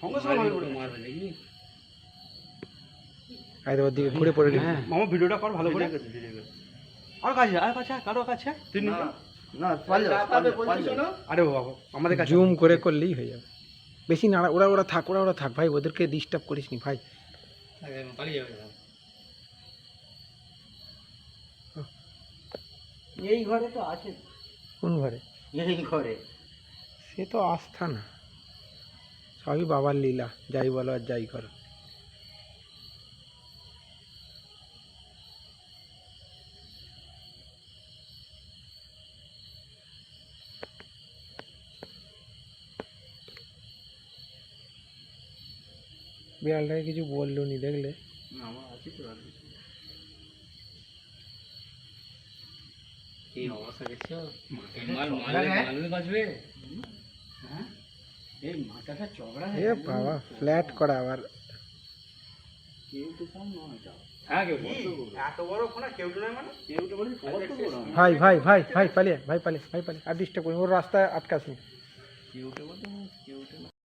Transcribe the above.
সঙ্গে সঙ্গে মারবে দেখবি আরে দিকে ঘুরে পড়ে হ্যাঁ মামা ভিডিওটা কর ভালো করে। আর কাছে আর কাছে কারও কাছে আয়, তিন না পারলে পারলে আরে বাবা আমাদের কাছে জুম করে করলেই হয়ে যাবে। বেশি নাড়া ওরা ওরা থাক ওরা ওরা থাক। ভাই ওদেরকে ডিস্টার্ব করিস নি ভাই যাবে। এই ঘরে তো আছে। কোন ঘরে? এই ঘরে। সে তো আস্থা না। সবই বাবার লীলা যাই বলো আর যাই করো বিড়ালটাকে কিছু বললো নি দেখলে আমার আছে তো আর কিছু। কি অবস্থা দেখছো মাল মারলে মানুষ বাঁচবে এই মাথাটা চগড়া এ বাবা ফ্ল্যাট করা আবার। হ্যাঁ মানে? কেউ তো বলে কত বড়। না। ভাই ভাই ভাই ভাই পালিয়ে ভাই পালিয়ে ভাই পালিয়ে। আর ডিস্টার্ব করি ওর রাস্তায় আটকাস